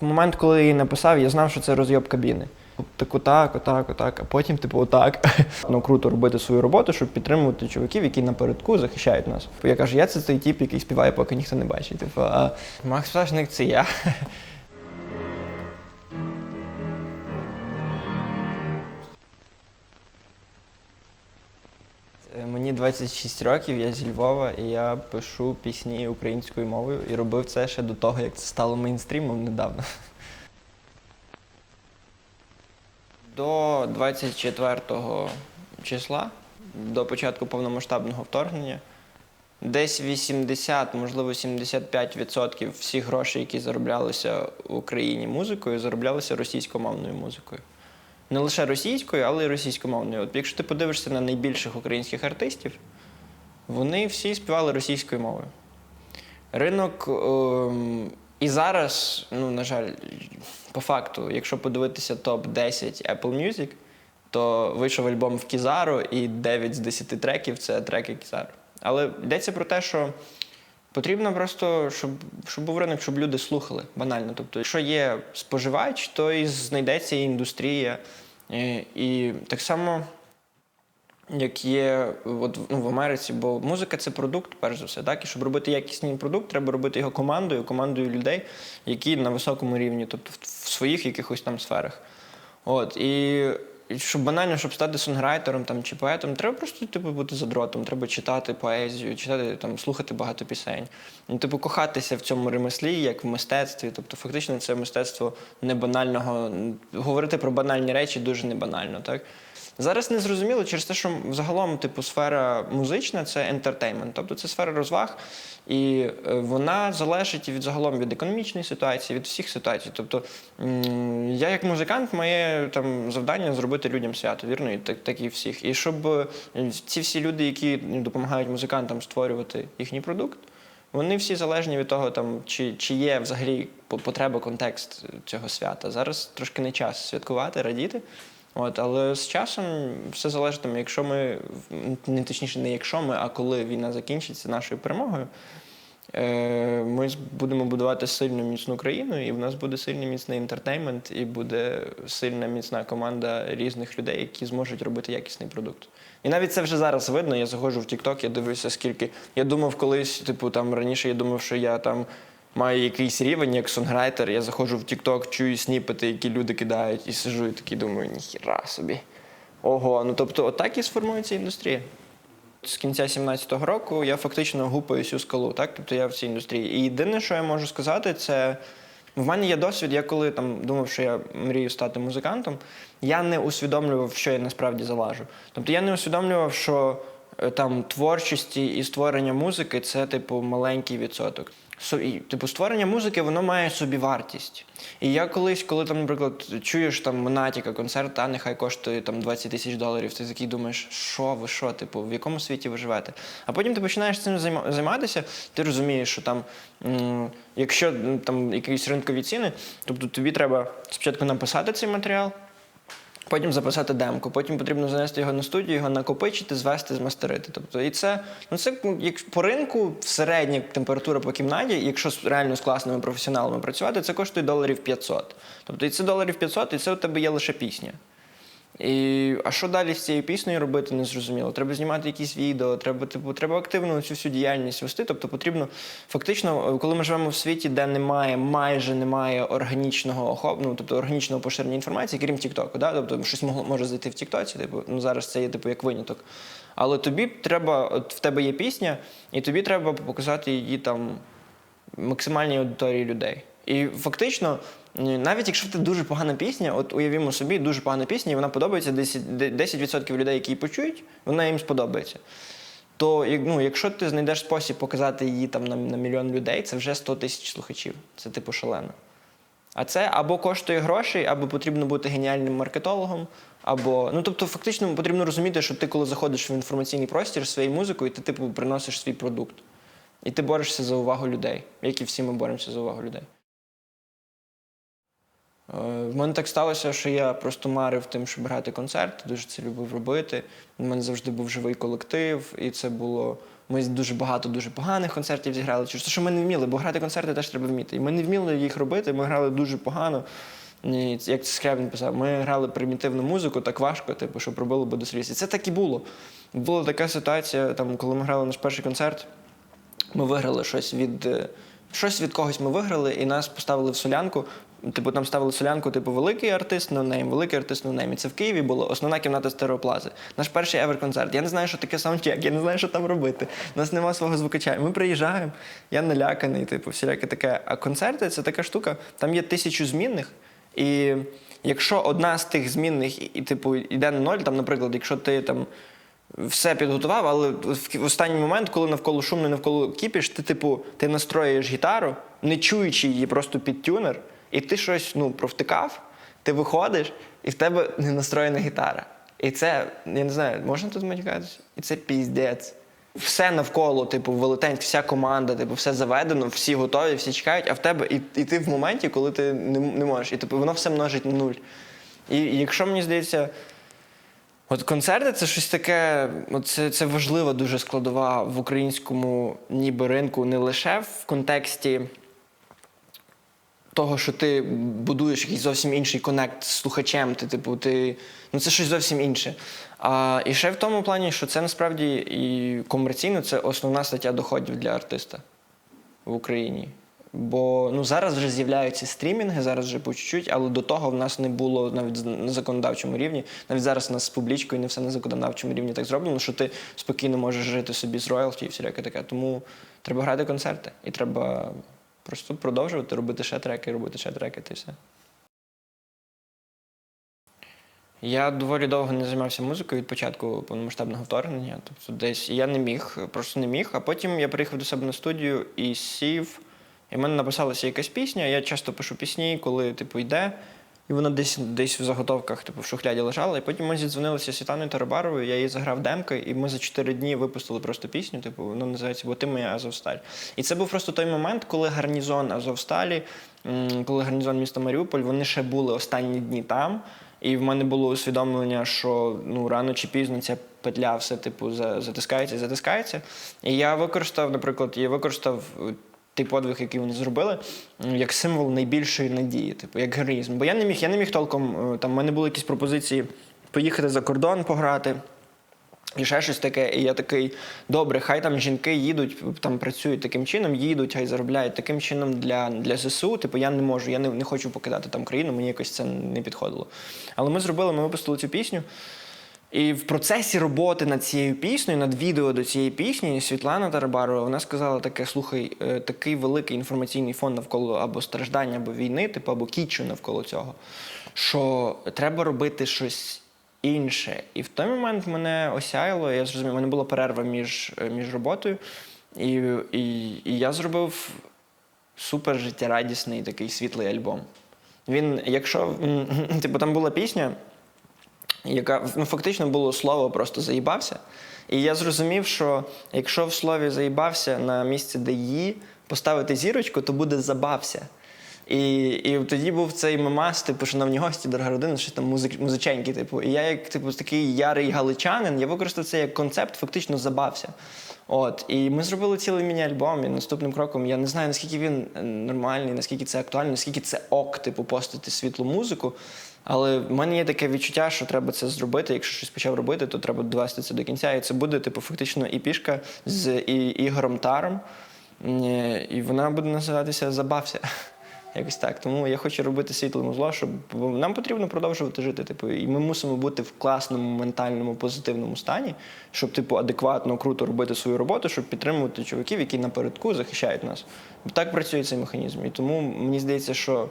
В момент, коли я її написав, я знав, що це розйоб кабіни. Так отак, отак, отак, а потім, типу, отак. Ну круто робити свою роботу, щоб підтримувати чуваків, які напередку захищають нас. Я кажу, я це той тіп, який співає, поки ніхто не бачить. Типу, а Макс Пташник це я. Мені 26 років, я зі Львова, і я пишу пісні українською мовою і робив це ще до того, як це стало мейнстрімом недавно. До 24 числа, до початку повномасштабного вторгнення, десь 80, можливо, 75% всіх грошей, які зароблялися в Україні музикою, зароблялися російськомовною музикою. Не лише російською, але й російськомовною. От якщо ти подивишся на найбільших українських артистів, вони всі співали російською мовою. Ринок ем, і зараз, ну, на жаль, по факту, якщо подивитися топ-10 Apple Music, то вийшов альбом в Кізару, і 9 з 10 треків це треки Кізару. Але йдеться про те, що потрібно просто, щоб, щоб був ринок, щоб люди слухали банально. Тобто, якщо є споживач, то і знайдеться і індустрія. І, і так само як є от, ну, в Америці, бо музика це продукт, перш за все. Так? І щоб робити якісний продукт, треба робити його командою, командою людей, які на високому рівні, тобто в, своїх якихось там сферах. От, і щоб банально, щоб стати сонграйтером там, чи поетом, треба просто типу, бути задротом, треба читати поезію, читати, там, слухати багато пісень. І, типу, кохатися в цьому ремеслі, як в мистецтві. Тобто, фактично, це мистецтво небанального. Говорити про банальні речі дуже небанально. Так? Зараз не зрозуміло через те, що загалом, типу, сфера музична це ентертеймент, тобто це сфера розваг, і е, вона залежить від загалом від економічної ситуації, від всіх ситуацій. Тобто я як музикант, моє там завдання зробити людям свято, вірно, і так, так і всіх. І щоб е, ці всі люди, які допомагають музикантам створювати їхній продукт. Вони всі залежні від того, там, чи, чи є взагалі потреба, контекст цього свята. Зараз трошки не час святкувати, радіти. От, але з часом все залежить, якщо ми, не точніше, не якщо ми, а коли війна закінчиться нашою перемогою, е, ми будемо будувати сильну міцну країну, і в нас буде сильний міцний інтертеймент, і буде сильна міцна команда різних людей, які зможуть робити якісний продукт. І навіть це вже зараз видно. Я заходжу в TikTok, я дивлюся, скільки. Я думав колись, типу, там раніше я думав, що я там маю якийсь рівень як сонграйтер. Я заходжу в TikTok, чую сніпети, які люди кидають, і сижу і такий думаю, ніхіра собі. Ого, ну тобто, отак і сформується індустрія. З кінця 17-го року я фактично гупаю цю скалу, так? Тобто я в цій індустрії. І єдине, що я можу сказати, це в мене є досвід, я коли там думав, що я мрію стати музикантом, я не усвідомлював, що я насправді залажу. Тобто я не усвідомлював, що е, там творчості і створення музики це, типу, маленький відсоток. Типу, створення музики воно має собі вартість. І я колись, коли там, наприклад, чуєш там Монатіка концерт, а нехай коштує там 20 тисяч доларів, ти такий думаєш, що ви що, типу, в якому світі ви живете? А потім ти починаєш цим займатися, ти розумієш, що там, якщо там якісь ринкові ціни, тобто тобі треба спочатку написати цей матеріал. Потім записати демку, потім потрібно занести його на студію, його накопичити, звести, змастерити. Тобто, і це ну це як по ринку середня температура по кімнаті, якщо реально з класними професіоналами працювати, це коштує доларів 500. Тобто, і це доларів 500, і це у тебе є лише пісня. І, а що далі з цією піснею робити, не зрозуміло. Треба знімати якісь відео, треба, типу, треба активно цю всю діяльність вести. Тобто потрібно фактично, е, коли ми живемо в світі, де немає, майже немає органічного охоп, ну, тобто органічного поширення інформації, крім Тіктоку. Да? Тобто щось могло може зайти в Тіктоці, типу, ну зараз це є типу як виняток. Але тобі треба, от в тебе є пісня, і тобі треба показати її там максимальній аудиторії людей. І фактично, навіть якщо тебе дуже погана пісня, от уявімо собі, дуже погана пісня, і вона подобається 10%, 10% людей, які її почують, вона їм сподобається. То ну, якщо ти знайдеш спосіб показати її там на, на мільйон людей, це вже 100 тисяч слухачів. Це типу шалено. А це або коштує грошей, або потрібно бути геніальним маркетологом, або ну тобто, фактично потрібно розуміти, що ти, коли заходиш в інформаційний простір своєю музикою, ти типу приносиш свій продукт. І ти борешся за увагу людей, як і всі ми боремося за увагу людей. Е, В мене так сталося, що я просто марив тим, щоб грати концерти, дуже це любив робити. У мене завжди був живий колектив, і це було Ми дуже багато дуже поганих концертів зіграли. Через що ми не вміли, бо грати концерти теж треба вміти. І ми не вміли їх робити. Ми грали дуже погано. І, як Скрябін писав, ми грали примітивну музику так важко, типу, щоб робило би до. І це так і було. Була така ситуація, там, коли ми грали наш перший концерт, ми виграли щось від. е, Щось від когось ми виграли, і нас поставили в солянку. Типу, там ставили солянку, типу, великий артист ноунейм, великий артист ноунейм. І це в Києві було основна кімната стереоплази. Наш перший евер-концерт. Я не знаю, що таке саундчек, я не знаю, що там робити. У нас немає свого звукача. Ми приїжджаємо, я наляканий, типу, всіляке таке. А концерти це така штука, там є тисячу змінних. І якщо одна з тих змінних, і, типу, йде на ноль, там, наприклад, якщо ти там все підготував, але в останній момент, коли навколо шумно, навколо кіпіш, ти, типу, ти настроюєш гітару, не чуючи її просто під тюнер, і ти щось ну, провтикав, ти виходиш, і в тебе не настроєна гітара. І це, я не знаю, можна тут матюкатися? І це піздець. Все навколо, типу, велетенська, вся команда, типу, все заведено, всі готові, всі чекають, а в тебе і, і ти в моменті, коли ти не, не можеш. І типу, воно все множить на нуль. І, і якщо мені здається, От концерти це щось таке, от це, це важлива дуже складова в українському ніби ринку, не лише в контексті того, що ти будуєш якийсь зовсім інший конект з слухачем, ти, типу, ти, ну це щось зовсім інше. А, і ще в тому плані, що це насправді і комерційно це основна стаття доходів для артиста в Україні. Бо ну зараз вже з'являються стрімінги, зараз вже по чуть-чуть, але до того в нас не було навіть на законодавчому рівні. Навіть зараз у нас з публічкою не все на законодавчому рівні так зроблено, що ти спокійно можеш жити собі з роялті і всіляке таке. Тому треба грати концерти. І треба просто продовжувати робити ще треки, робити ще треки, та й все. Я доволі довго не займався музикою від початку повномасштабного вторгнення. Тобто десь я не міг, просто не міг. А потім я приїхав до себе на студію і сів, і в мене написалася якась пісня. Я часто пишу пісні, коли типу йде, і вона десь десь в заготовках, типу, в шухляді лежала. І потім ми зідзвонилися з Світланою Тарабаровою, я їй заграв демки, і ми за чотири дні випустили просто пісню. Типу, вона називається Бо ти моя Азовсталь. І це був просто той момент, коли гарнізон Азовсталі, коли гарнізон міста Маріуполь, вони ще були останні дні там. І в мене було усвідомлення, що ну рано чи пізно ця петля все типу затискається і затискається. І я використав, наприклад, я використав е, той подвиг, який вони зробили, як символ найбільшої надії, типу, як героїзм. Бо я не міг, я не міг толком. е, Там в мене були якісь пропозиції поїхати за кордон пограти. І ще щось таке, і я такий, добре, хай там жінки їдуть, там працюють таким чином, їдуть, хай заробляють таким чином для, для ЗСУ. Типу, я не можу, я не, не хочу покидати там країну, мені якось це не підходило. Але ми зробили, ми випустили цю пісню. І в процесі роботи над цією піснею, над відео до цієї пісні, Світлана Тарабарова, вона сказала таке: слухай, е, такий великий інформаційний фон навколо або страждання, або війни, типу, або кічу навколо цього, що треба робити щось інше. І в той момент мене осяяло, я зрозумів, у мене була перерва між, е, між роботою, і, і, і я зробив супер життєрадісний такий світлий альбом. Він, якщо типу, там була пісня, яка ну, фактично було слово просто заїбався. І я зрозумів, що якщо в слові заїбався на місці, де її поставити зірочку, то буде забався. І, і тоді був цей мемас, типу, шановні гості, дорога родина, що там музик, музиченьки, Типу. І я, як типу, такий ярий галичанин, я використав це як концепт, фактично забався. От, і ми зробили цілий міні-альбом. І наступним кроком я не знаю, наскільки він е, нормальний, наскільки це актуально, наскільки це ок, типу, постити світлу музику. Але в мене є таке відчуття, що треба це зробити. Якщо щось почав робити, то треба довести це до кінця. І це буде, типу, фактично і пішка з і, Ігорем Таром. Е, І вона буде називатися Забався. Якось так. Тому я хочу робити світле музло, щоб бо нам потрібно продовжувати жити. Типу, і ми мусимо бути в класному, ментальному, позитивному стані, щоб, типу, адекватно, круто робити свою роботу, щоб підтримувати чуваків, які напередку захищають нас. Так працює цей механізм. І тому мені здається, що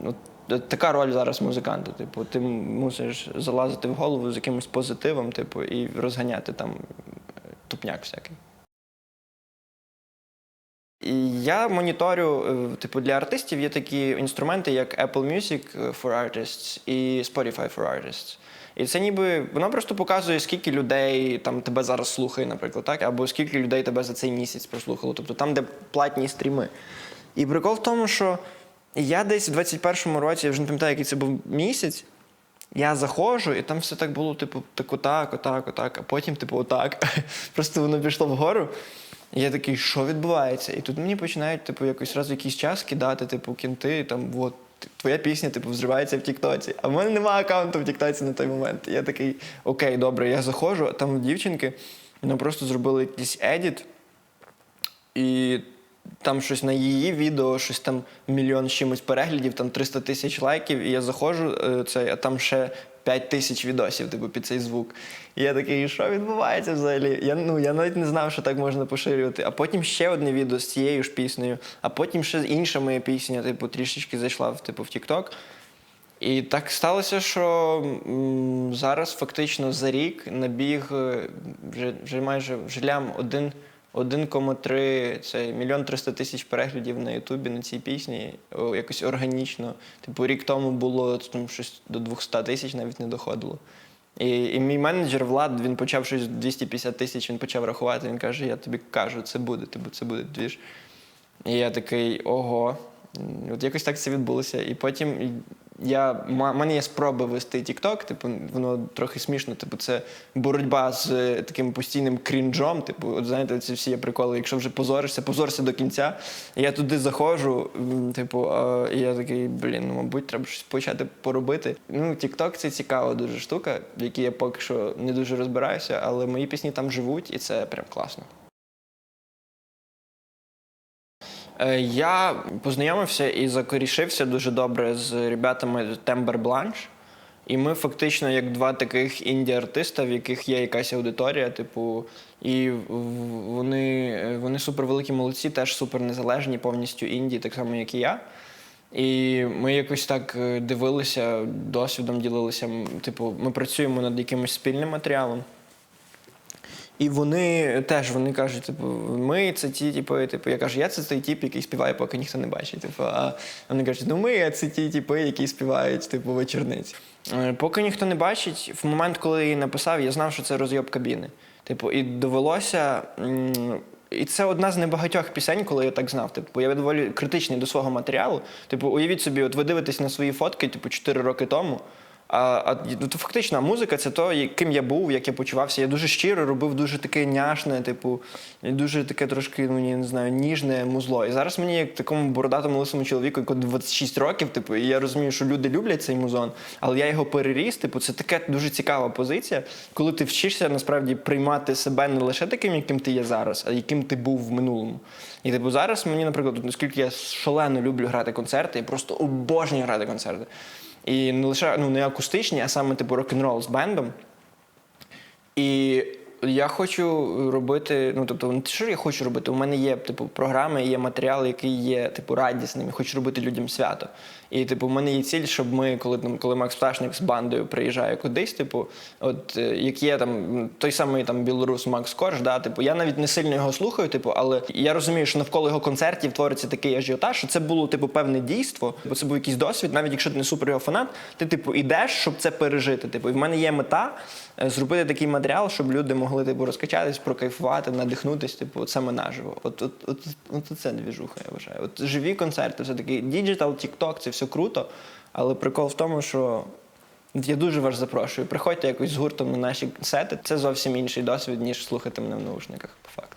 ну, така роль зараз музиканта. Типу, ти мусиш залазити в голову з якимось позитивом, типу, і розганяти там тупняк всякий. Я моніторю, е, типу, для артистів є такі інструменти, як Apple Music for Artists і Spotify for Artists. І це ніби воно просто показує, скільки людей там тебе зараз слухає, наприклад, так? або скільки людей тебе за цей місяць прослухало. Тобто там, де платні стріми. І прикол в тому, що я десь в 21-му році, я вже не пам'ятаю, який це був місяць, Я заходжу, і там все так було, типу, так отак, отак, отак, а потім, типу, отак. Просто воно пішло вгору. Я такий, що відбувається? І тут мені починають, типу, якось раз якийсь час кидати, типу, кінти, там, от, твоя пісня, типу, взривається в Тіктоці. А в мене немає аккаунту в Тіктоці на той момент. Я такий, окей, добре, я заходжу, а там дівчинки, вони просто зробили якийсь едіт, і там щось на її відео, щось там мільйон з чимось переглядів, там 300 тисяч лайків, і я заходжу, е, цей, а там ще 5 тисяч відосів, типу, під цей звук. І я такий, що відбувається взагалі? Я, ну, я навіть не знав, що так можна поширювати. А потім ще одне відео з цією ж піснею, а потім ще інша моя пісня, типу, трішечки зайшла в, типу, в TikTok. І так сталося, що зараз фактично за рік набіг е, вже, вже майже вже лям один. 1,3 це мільйон 300 тисяч переглядів на Ютубі на цій пісні. Якось органічно. Типу, рік тому було там щось до 200 тисяч навіть не доходило. І, і мій менеджер Влад, він почав щось 250 тисяч, він почав рахувати. Він каже: Я тобі кажу, це буде, типу, це буде двіж. І я такий, ого. От якось так це відбулося. І потім я, в мене є спроби вести TikTok, типу, воно трохи смішно. Типу, це боротьба з е, таким постійним крінжом. Типу, от знаєте, ці всі є приколи. Якщо вже позоришся, позорся до кінця. Я туди заходжу, типу, і я такий, блін, ну мабуть, треба щось почати поробити. Ну, TikTok це цікава дуже штука, в якій я поки що не дуже розбираюся, але мої пісні там живуть, і це прям класно. Я познайомився і закорішився дуже добре з ребятами Тембер Бланш. І ми фактично як два таких інді-артиста, в яких є якась аудиторія, типу, і вони, вони супервеликі молодці, теж супер незалежні, повністю інді, так само, як і я. І ми якось так е, дивилися, досвідом ділилися. Типу, ми працюємо над якимось спільним матеріалом. І вони теж вони кажуть, типу, ми це ті, типу, типу, я кажу, я це той тип, який співає, поки ніхто не бачить. Типу, а вони кажуть, ну ми це ті типи, які співають, типу, вечорниці. Е, Поки ніхто не бачить, в момент, коли я її написав, я знав, що це розйоб кабіни. Типу, і довелося. І це одна з небагатьох пісень, коли я так знав. Типу, я доволі критичний до свого матеріалу. Типу, уявіть собі, от ви дивитесь на свої фотки, типу, 4 роки тому. А, ну, то фактично музика це то, яким я був, як я почувався. Я дуже щиро робив дуже таке няшне, типу, і дуже таке трошки, ну не знаю, ніжне музло. І зараз мені, як такому бородатому лисому чоловіку, яку 26 років, типу, і я розумію, що люди люблять цей музон, але я його переріс. Типу, це така дуже цікава позиція, коли ти вчишся насправді приймати себе не лише таким, яким ти є зараз, а яким ти був в минулому. І типу зараз мені, наприклад, наскільки я шалено люблю грати концерти, я просто обожнюю грати концерти. І не лише ну, не акустичні, а саме типу рок-н-рол з бендом. І я хочу робити, ну тобто, що я хочу робити, у мене є типу програми, є матеріал, який є типу радісним. Я хочу робити людям свято. І типу, у мене є ціль, щоб ми, коли там, коли Макс Пташник з бандою приїжджає кудись, типу, от е, як є там той самий там білорус Макс Корж, да, типу, я навіть не сильно його слухаю, типу, але я розумію, що навколо його концертів твориться такий ажіотаж, що це було типу певне дійство, бо це був якийсь досвід, навіть якщо ти не супер його фанат, ти типу ідеш, щоб це пережити. Типу, і в мене є мета е, зробити такий матеріал, щоб люди могли типу розкачатись, прокайфувати, надихнутись, типу, саме наживо. От, от, от, от, це двіжуха, я вважаю. От живі концерти, все таки діджитал, тікток, це все круто. Але прикол в тому, що я дуже вас запрошую. Приходьте якось з гуртом на наші сети. Це зовсім інший досвід, ніж слухати мене в наушниках, по факту.